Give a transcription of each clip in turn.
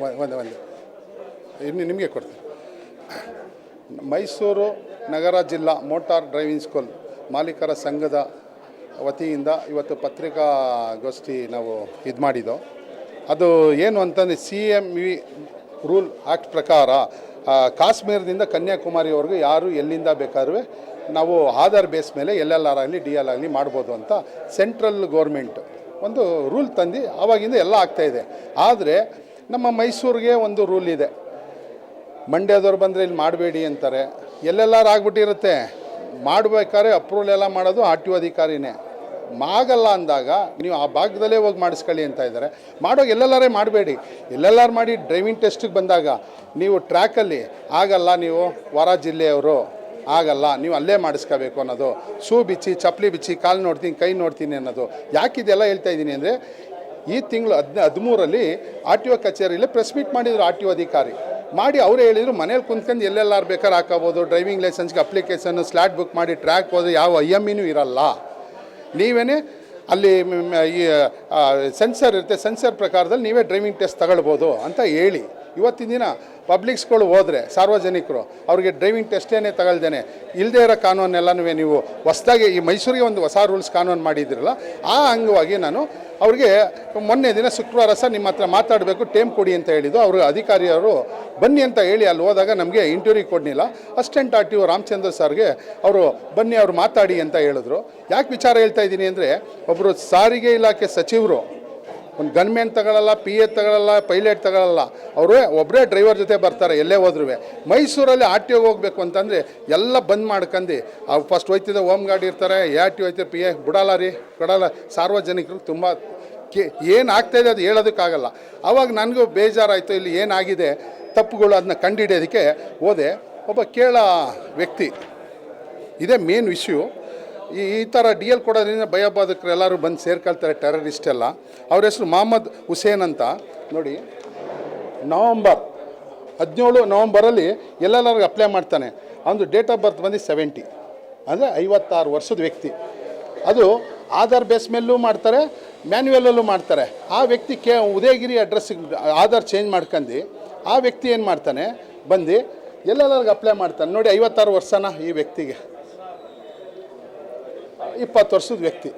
ಒಂದು ಒಂದು. ಇನ್ನು ನಿಮಗೆ ಕೊಡ್ತೀನಿ. ಮೈಸೂರು ನಗರ ಜಿಲ್ಲಾ ಮೋಟಾರ್ ಡ್ರೈವಿಂಗ್ ಸ್ಕೂಲ್ ಮಾಲೀಕರ ಸಂಘದ ವತಿಯಿಂದ ಇವತ್ತು ಪತ್ರಿಕಾಗೋಷ್ಠಿ ನಾವು ಇದು ಮಾಡಿದ್ದು. ಅದು ಏನು ಅಂತಂದರೆ C M V rule act ಪ್ರಕಾರ ಕಾಶ್ಮೀರದಿಂದ ಕನ್ಯಾಕುಮಾರಿವರೆಗೂ ಯಾರು ಎಲ್ಲಿಂದ ಬೇಕಾದ್ರೂ ನಾವು ಆಧಾರ್ ಬೇಸ್ ಮೇಲೆ ಎಲ್ ಎಲ್ ಆರ್ ಆಗಲಿ, ಡಿ ಎಲ್ ಆಗಲಿ ಮಾಡ್ಬೋದು ಅಂತ ಸೆಂಟ್ರಲ್ ಗೋರ್ಮೆಂಟ್ ಒಂದು ರೂಲ್ ತಂದು ಆವಾಗಿಂದ ಎಲ್ಲ ಆಗ್ತಾಯಿದೆ ಆದರೆ ನಮ್ಮ ಮೈಸೂರಿಗೆ ಒಂದು ರೂಲ್ ಇದೆ. ಮಂಡ್ಯದವ್ರು ಬಂದರೆ ಇಲ್ಲಿ ಮಾಡಬೇಡಿ ಅಂತಾರೆ. ಎಲ್ಲೆಲ್ಲಾರು ಆಗ್ಬಿಟ್ಟಿರುತ್ತೆ. ಮಾಡಬೇಕಾದ್ರೆ ಅಪ್ರೂವಲ್ ಎಲ್ಲ ಮಾಡೋದು ಆರ್ ಟಿ ಒ ಅಧಿಕಾರಿನೇ. ಆಗಲ್ಲ ಅಂದಾಗ ನೀವು ಆ ಭಾಗದಲ್ಲೇ ಹೋಗಿ ಮಾಡಿಸ್ಕೊಳ್ಳಿ ಅಂತ ಇದ್ದಾರೆ. ಮಾಡೋ ಎಲ್ಲೆಲ್ಲಾರೇ ಮಾಡಬೇಡಿ. ಎಲ್ಲೆಲ್ಲಾರು ಮಾಡಿ ಡ್ರೈವಿಂಗ್ ಟೆಸ್ಟಿಗೆ ಬಂದಾಗ ನೀವು ಟ್ರ್ಯಾಕಲ್ಲಿ ಆಗಲ್ಲ ನೀವು ಹೊರ ಜಿಲ್ಲೆಯವರು, ಆಗಲ್ಲ, ನೀವು ಅಲ್ಲೇ ಮಾಡಿಸ್ಕೋಬೇಕು ಅನ್ನೋದು. ಶೂ ಬಿಚ್ಚಿ, ಚಪ್ಪಲಿ ಬಿಚ್ಚಿ, ಕಾಲು ನೋಡ್ತೀನಿ, ಕೈ ನೋಡ್ತೀನಿ ಅನ್ನೋದು. ಯಾಕಿದೆಲ್ಲ ಹೇಳ್ತಾ ಇದ್ದೀನಿ ಅಂದರೆ ಈ ತಿಂಗಳು ಹದಿನ, ಹದಿಮೂರಲ್ಲಿ ಆರ್ ಟಿ ಒ ಕಚೇರಿಯಲ್ಲಿ ಪ್ರೆಸ್ ಮೀಟ್ ಮಾಡಿದರು ಆರ್ ಟಿ ಒ ಅಧಿಕಾರಿ. ಮಾಡಿ ಅವರೇ ಹೇಳಿದರು, ಮನೇಲಿ ಕುಂತ್ಕೊಂಡು ಎಲ್ಲೆಲ್ಲಾರು ಬೇಕಾದ್ರೆ ಹಾಕೋಬೋದು ಡ್ರೈವಿಂಗ್ ಲೈಸೆನ್ಸ್ಗೆ ಅಪ್ಲಿಕೇಶನ್ ಸ್ಲಾಟ್ ಬುಕ್ ಮಾಡಿ ಟ್ರ್ಯಾಕ್ ಹೋದ್ರೆ ಯಾವ ಐ ಎಂ ಇನೂ ಇರಲ್ಲ. ನೀವೇ ಅಲ್ಲಿ ಈ ಸೆನ್ಸರ್ ಇರುತ್ತೆ ಸೆನ್ಸರ್ ಪ್ರಕಾರದಲ್ಲಿ ನೀವೇ ಡ್ರೈವಿಂಗ್ ಟೆಸ್ಟ್ ತಗೊಳ್ಬೋದು ಅಂತ ಹೇಳಿ. ಇವತ್ತಿನ ದಿನ ಪಬ್ಲಿಕ್ಸ್ಗಳು ಹೋದರೆ ಸಾರ್ವಜನಿಕರು, ಅವರಿಗೆ ಡ್ರೈವಿಂಗ್ ಟೆಸ್ಟೇನೆ ತಗೊಳ್ದೇನೆ ಇಲ್ಲದೇ ಇರೋ ಕಾನೂನೆಲ್ಲನೂ ನೀವು ಹೊಸದಾಗಿ ಈ ಮೈಸೂರಿಗೆ ಒಂದು ಹೊಸ ರೂಲ್ಸ್ ಕಾನೂನು ಮಾಡಿದ್ರಲ್ಲ ಆ ಅಂಗವಾಗಿ ನಾನು ಅವ್ರಿಗೆ ಮೊನ್ನೆ ದಿನ ಶುಕ್ರವಾರ ಸಹ ನಿಮ್ಮ ಹತ್ರ ಮಾತಾಡಬೇಕು, ಟೇಮ್ ಕೊಡಿ ಅಂತ ಹೇಳಿದ್ದು. ಅವರು ಅಧಿಕಾರಿಯವರು ಬನ್ನಿ ಅಂತ ಹೇಳಿ ಅಲ್ಲಿ ಹೋದಾಗ ನಮಗೆ ಇಂಟರ್ವ್ಯೂ ಕೊಡಲಿಲ್ಲ. Assistant R T O Ramachandra ಸರ್ಗೆ ಅವರು ಬನ್ನಿ ಅವರು ಮಾತಾಡಿ ಅಂತ ಹೇಳಿದ್ರು. ಯಾಕೆ ವಿಚಾರ ಹೇಳ್ತಾ ಇದ್ದೀನಿ ಅಂದರೆ ಒಬ್ಬರು ಸಾರಿಗೆ ಇಲಾಖೆ ಸಚಿವರು ಒಂದು ಗನ್ಮ್ಯಾನ್ ತಗೊಳ್ಳಲ್ಲ ಪಿ ಎ ತಗೊಳ್ಳಲ್ಲ ಪೈಲಟ್ ತಗೊಳ್ಳಲ್ಲ ಅವರು ಒಬ್ಬರೇ ಡ್ರೈವರ್ ಜೊತೆ ಬರ್ತಾರೆ, ಎಲ್ಲೇ ಹೋದ್ರೂ ಮೈಸೂರಲ್ಲಿ ಆರ್ ಟಿ ಒ ಹೋಗಬೇಕು ಅಂತಂದರೆ ಎಲ್ಲ ಬಂದ್ ಮಾಡ್ಕಂಡು ಅವ್ರು ಫಸ್ಟ್ ಹೋಯ್ತಿದ್ದ ಹೋಮ್ ಗಾರ್ಡ್ ಇರ್ತಾರೆ ಎ ಆರ್ ಟಿ ಹೋಯ್ತಾರೆ ಪಿ ಎ ಬಿಡಲ್ಲ ರೀ, ಕೊಡಲ್ಲ. ಸಾರ್ವಜನಿಕರು ತುಂಬ ಕೆ, ಏನು ಆಗ್ತಾಯಿದೆ ಅದು ಹೇಳೋದಕ್ಕಾಗಲ್ಲ. ಆವಾಗ ನನಗೂ ಬೇಜಾರಾಯಿತು, ಇಲ್ಲಿ ಏನಾಗಿದೆ ತಪ್ಪುಗಳು ಅದನ್ನ ಕಂಡುಹಿಡಿಯೋದಕ್ಕೆ ಹೋದೆ. ಒಬ್ಬ ಕೇಳ ವ್ಯಕ್ತಿ. ಇದೇ ಮೇನ್ ಇಶ್ಯೂ ಈ ಈ ಥರ ಡಿ ಎಲ್ ಕೊಡೋದ್ರಿಂದ ಭಯೋತ್ಪಾದಕರು ಎಲ್ಲರೂ ಬಂದು ಸೇರ್ಕೊಳ್ತಾರೆ ಟೆರರಿಸ್ಟ್ ಎಲ್ಲ. ಅವ್ರ ಹೆಸರು ಮೊಹಮ್ಮದ್ ಹುಸೇನ್ ಅಂತ. ನೋಡಿ, ನವಂಬರ್ ಹದಿನೇಳು ನವಂಬರಲ್ಲಿ ಎಲ್ಲೆಲ್ಲರಿಗೂ ಅಪ್ಲೈ ಮಾಡ್ತಾನೆ. ಅವನದು ಡೇಟ್ ಆಫ್ ಬರ್ತ್ ಬಂದು ಸೆವೆಂಟಿ ಅಂದರೆ ಐವತ್ತಾರು ವರ್ಷದ ವ್ಯಕ್ತಿ. ಅದು ಆಧಾರ್ ಬೇಸ್ ಮೇಲೂ ಮಾಡ್ತಾರೆ ಮ್ಯಾನ್ಯುವಲಲ್ಲೂ ಮಾಡ್ತಾರೆ. ಆ ವ್ಯಕ್ತಿ ಕೆ ಉದಯಗಿರಿ ಅಡ್ರೆಸ್ಸಿಗೆ ಆಧಾರ್ ಚೇಂಜ್ ಮಾಡ್ಕೊಂಡು ಆ ವ್ಯಕ್ತಿ ಏನು ಮಾಡ್ತಾನೆ, ಬಂದು ಎಲ್ಲೆಲ್ಲರಿಗೆ ಅಪ್ಲೈ ಮಾಡ್ತಾನೆ. ನೋಡಿ, ಐವತ್ತಾರು ವರ್ಷನ ಈ ವ್ಯಕ್ತಿಗೆ. ಇಪ್ಪತ್ತು ವರ್ಷದ ವ್ಯಕ್ತಿ.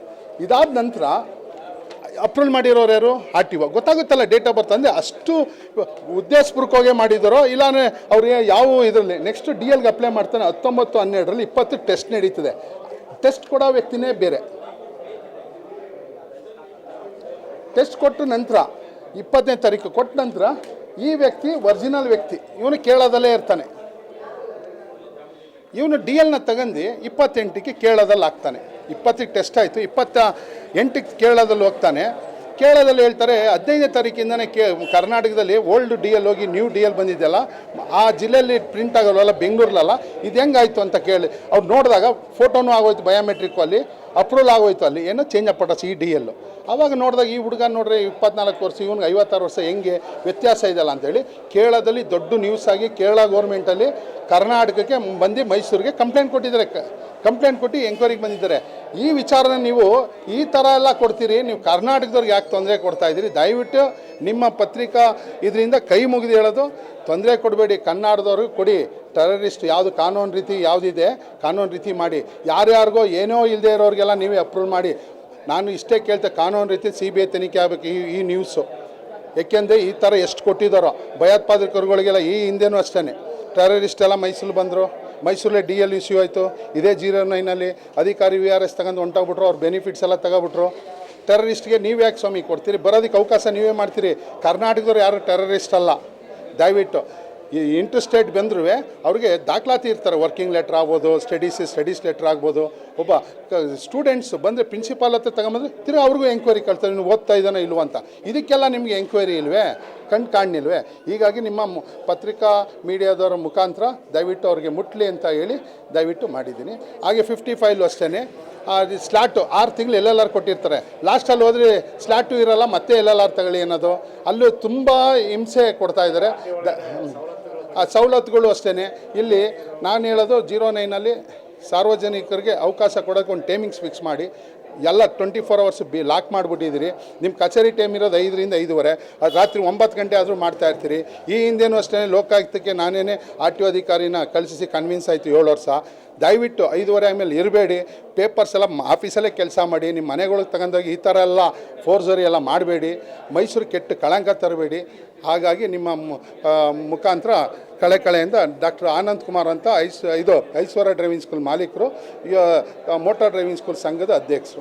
ಇದಾದ ನಂತರ ಅಪ್ರೂವಲ್ ಮಾಡಿರೋರು ಯಾರು? R T O. ಗೊತ್ತಾಗುತ್ತಲ್ಲ date of birth ಅಂದರೆ ಅಷ್ಟು ಉದ್ದೇಶಪೂರ್ವಕವಾಗಿ ಮಾಡಿದಾರೋ, ಇಲ್ಲಾಂದರೆ ಅವ್ರಿಗೆ ಯಾವ ಇದರಲ್ಲಿ ನೆಕ್ಸ್ಟ್ ಡಿ ಎಲ್ಗೆ ಅಪ್ಲೈ ಮಾಡ್ತಾನೆ ಹತ್ತೊಂಬತ್ತು ಹನ್ನೆರಡರಲ್ಲಿ ಇಪ್ಪತ್ತು ಟೆಸ್ಟ್ ನಡೀತದೆ. ಟೆಸ್ಟ್ ಕೊಡೋ ವ್ಯಕ್ತಿನೇ ಬೇರೆ. ಟೆಸ್ಟ್ ಕೊಟ್ಟ ನಂತರ, ಇಪ್ಪತ್ತನೇ ತಾರೀಕು ಕೊಟ್ಟ ನಂತರ ಈ ವ್ಯಕ್ತಿ ಒರಿಜಿನಲ್ ವ್ಯಕ್ತಿ. ಇವನು ಕೇಳೋದಲ್ಲೇ ಇರ್ತಾನೆ. ಇವನು ಡಿ ಎಲ್ನ ತಗಂದು ಇಪ್ಪತ್ತೆಂಟಕ್ಕೆ ಕೇಳೋದಲ್ಲಿ ಹಾಕ್ತಾನೆ ಇಪ್ಪತ್ತಿಗೆ ಟೆಸ್ಟ್ ಆಯಿತು. ಇಪ್ಪತ್ತ ಎಂಟಕ್ಕೆ ಕೇರಳದಲ್ಲಿ ಹೋಗ್ತಾನೆ. ಕೇರಳದಲ್ಲಿ ಹೇಳ್ತಾರೆ, ಹದಿನೈದನೇ ತಾರೀಕಿಂದನೇ ಕೇ, ಕರ್ನಾಟಕದಲ್ಲಿ ಓಲ್ಡ್ ಡಿ ಎಲ್ ಹೋಗಿ ನ್ಯೂ ಡಿ ಎಲ್ ಬಂದಿದ್ದೆಲ್ಲ ಆ ಜಿಲ್ಲೆಯಲ್ಲಿ ಪ್ರಿಂಟ್ ಆಗೋಲ್ಲ ಬೆಂಗಳೂರಲ್ಲ ಇದು ಹೆಂಗಾಯಿತು ಅಂತ ಕೇಳಿ, ಅವ್ರು ನೋಡಿದಾಗ ಫೋಟೋನು ಆಗೋಯ್ತು ಬಯೋಮೆಟ್ರಿಕ್ಕು ಅಲ್ಲಿ ಅಪ್ರೂವಲ್ ಆಗೋಯ್ತು ಅಲ್ಲಿ, ಏನೋ ಚೇಂಜ್ ಅಪ್ಪಟ ಸಿ ಡಿ ಎಲ್ಲು ಆವಾಗ ನೋಡಿದಾಗ ಈ ಹುಡುಗ ನೋಡ್ರಿ ಇಪ್ಪತ್ನಾಲ್ಕು ವರ್ಷ, ಇವನಿಗೆ ಐವತ್ತಾರು ವರ್ಷ ಹೆಂಗೆ ವ್ಯತ್ಯಾಸ ಇದೆಯಲ್ಲ ಅಂತೇಳಿ ಕೇರಳದಲ್ಲಿ ದೊಡ್ಡ ನ್ಯೂಸ್ ಆಗಿ ಕೇರಳ ಗೌರ್ಮೆಂಟಲ್ಲಿ ಕರ್ನಾಟಕಕ್ಕೆ ಬಂದು ಮೈಸೂರಿಗೆ ಕಂಪ್ಲೇಂಟ್ ಕೊಟ್ಟಿದ್ದಾರೆ. ಕಂಪ್ಲೇಂಟ್ ಕೊಟ್ಟು ಎಂಕ್ವೈರಿಗೆ ಬಂದಿದ್ದಾರೆ. ಈ ವಿಚಾರನ ನೀವು ಈ ಥರ ಎಲ್ಲ ಕೊಡ್ತೀರಿ, ನೀವು ಕರ್ನಾಟಕದವ್ರಿಗೆ ಯಾಕೆ ತೊಂದರೆ ಕೊಡ್ತಾ ಇದ್ದೀರಿ? ದಯವಿಟ್ಟು ನಿಮ್ಮ ಪತ್ರಿಕಾ ಇದರಿಂದ ಕೈ ಮುಗಿದು ಹೇಳೋದು. ತೊಂದರೆ ಕೊಡಬೇಡಿ, ಕನ್ನಡದವ್ರಿಗೆ ಕೊಡಿ. ಟೆರರಿಸ್ಟ್ ಯಾವುದು ಕಾನೂನು ರೀತಿ ಯಾವುದಿದೆ, ಕಾನೂನು ರೀತಿ ಮಾಡಿ. ಯಾರ್ಯಾರಿಗೋ ಏನೋ ಇಲ್ಲದೆ ಇರೋರಿಗೆಲ್ಲ ನೀವೇ ಅಪ್ರೂವ್ ಮಾಡಿ. ನಾನು ಇಷ್ಟೇ ಕೇಳ್ತೆ ಕಾನೂನು ರೀತಿ ಸಿ ಬಿ ಐ ತನಿಖೆ ಆಗಬೇಕು ಈ ಈ ನ್ಯೂಸು ಏಕೆಂದರೆ ಈ ಥರ ಎಷ್ಟು ಕೊಟ್ಟಿದ್ದಾರೋ ಭಯೋತ್ಪಾದಕರುಗಳಿಗೆಲ್ಲ ಈ ಹಿಂದೆನೂ ಅಷ್ಟೇ ಟೆರರಿಸ್ಟ್ ಎಲ್ಲ ಮೈಸೂರು ಬಂದರು. ಮೈಸೂರಲ್ಲೇ ಡಿ ಎಲ್ ಇಶ್ಯೂ ಆಯಿತು. ಇದೇ ಜೀರೋ ನೈನಲ್ಲಿ ಅಧಿಕಾರಿ ವಿ ಆರ್ ಎಸ್ ತಗೊಂಡು ಹೊಂಟೋಗ್ಬಿಟ್ರು, ಅವ್ರ ಬೆನಿಫಿಟ್ಸ್ ಎಲ್ಲ ತಗೋಬಿಟ್ರು. ಟೆರರಿಸ್ಟ್ಗೆ ನೀವು ಯಾಕೆ ಸ್ವಾಮಿ ಕೊಡ್ತೀರಿ? ಬರೋದಕ್ಕೆ ಅವಕಾಶ ನೀವೇ ಮಾಡ್ತೀರಿ. ಕರ್ನಾಟಕದವ್ರು ಯಾರು ಟೆರರಿಸ್ಟ್ ಅಲ್ಲ. ದಯವಿಟ್ಟು. ಈ ಇಂಟರ್ಸ್ಟೇಟ್ ಬಂದರೂ ಅವ್ರಿಗೆ ದಾಖಲಾತಿ ಇರ್ತಾರೆ ವರ್ಕಿಂಗ್ ಲೆಟ್ರ್ ಆಗ್ಬೋದು ಸ್ಟಡೀಸ್ ಸ್ಟಡೀಸ್ ಲೆಟ್ರ್ ಆಗ್ಬೋದು. ಒಬ್ಬ ಸ್ಟೂಡೆಂಟ್ಸ್ ಬಂದರೆ ಪ್ರಿನ್ಸಿಪಾಲ್ ಹತ್ರ ತಗೊಂಬಂದ್ರೆ ತಿರ್ಗಿ ಅವ್ರಿಗೂ ಎಂಕ್ವೈರಿ ಕಳ್ತಾರೆ ನೀವು ಓದ್ತಾ ಇದ್ದಾನೆ ಇಲ್ವ ಅಂತ. ಇದಕ್ಕೆಲ್ಲ ನಿಮಗೆ ಎಂಕ್ವೈರಿ ಇಲ್ವೇ? ಕಣ್ ಕಾಣಿಲ್ವೇ ಹೀಗಾಗಿ ನಿಮ್ಮ ಪತ್ರಿಕಾ ಮೀಡಿಯಾದವರ ಮುಖಾಂತರ ದಯವಿಟ್ಟು ಅವ್ರಿಗೆ ಮುಟ್ಲಿ ಅಂತ ಹೇಳಿ ದಯವಿಟ್ಟು ಮಾಡಿದ್ದೀನಿ. ಹಾಗೆ ಫಿಫ್ಟಿ ಫೈವ್ ಅಷ್ಟೇ ಸ್ಲಾಟು ಆರು ತಿಂಗಳು ಎಲ್ ಎಲ್ ಆರ್ ಕೊಟ್ಟಿರ್ತಾರೆ ಲಾಸ್ಟಲ್ಲಿ ಹೋದರೆ ಸ್ಲಾಟು ಇರಲ್ಲ, ಮತ್ತೆ ಎಲ್ ಎಲ್ ತಗೊಳ್ಳಿ ಅನ್ನೋದು. ಅಲ್ಲೂ ತುಂಬ ಹಿಂಸೆ ಕೊಡ್ತಾ ದ- ಆ ಸವಲತ್ತುಗಳು ಅಷ್ಟೇ ಇಲ್ಲಿ ನಾನು ಹೇಳೋದು ಜೀರೋ ನೈನಲ್ಲಿ ಸಾರ್ವಜನಿಕರಿಗೆ ಅವಕಾಶ ಕೊಡೋಕೆ ಒಂದು ಟೈಮಿಂಗ್ಸ್ ಫಿಕ್ಸ್ ಮಾಡಿ. ಎಲ್ಲ twenty four hours block ಮಾಡಿಬಿಟ್ಟಿದ್ದೀರಿ. ನಿಮ್ಮ ಕಚೇರಿ ಟೈಮ್ ಇರೋದು ಐದರಿಂದ ಐದುವರೆ. ಅದು ರಾತ್ರಿ ಒಂಬತ್ತು ಗಂಟೆ ಆದರೂ ಮಾಡ್ತಾ ಇರ್ತೀರಿ. ಈ ಹಿಂದೆನೂ ಅಷ್ಟೇ ಲೋಕಾಯುಕ್ತಕ್ಕೆ ನಾನೇನೇ ಆರ್ ಟಿ ಒ ಅಧಿಕಾರಿನ ಕಳಿಸಿ ಕನ್ವಿನ್ಸ್ ಆಯಿತು ಏಳು ವರ್ಷ. ದಯವಿಟ್ಟು ಐದುವರೆ ಆಮೇಲೆ ಇರಬೇಡಿ. ಪೇಪರ್ಸ್ ಎಲ್ಲ ಆಫೀಸಲ್ಲೇ ಕೆಲಸ ಮಾಡಿ ನಿಮ್ಮ ಮನೆಗಳಿಗೆ ತಗೊಂಡೋಗಿ ಈ ಥರ ಎಲ್ಲ ಫೋರ್ಜರಿ ಎಲ್ಲ ಮಾಡಬೇಡಿ. ಮೈಸೂರು ಕೆಟ್ಟು ಕಳಂಕ ತರಬೇಡಿ. ಹಾಗಾಗಿ ನಿಮ್ಮ ಮುಖಾಂತರ ಕಳೆ ಕಳೆಯಿಂದ ಡಾಕ್ಟರ್ ಆನಂದ್ ಕುಮಾರ್ ಅಂತ ಐಸ್, ಇದು ಐಶ್ವರ್ಯ ಡ್ರೈವಿಂಗ್ ಸ್ಕೂಲ್ ಮಾಲೀಕರು ಮೋಟಾರ್ ಡ್ರೈವಿಂಗ್ ಸ್ಕೂಲ್ ಸಂಘದ ಅಧ್ಯಕ್ಷರು.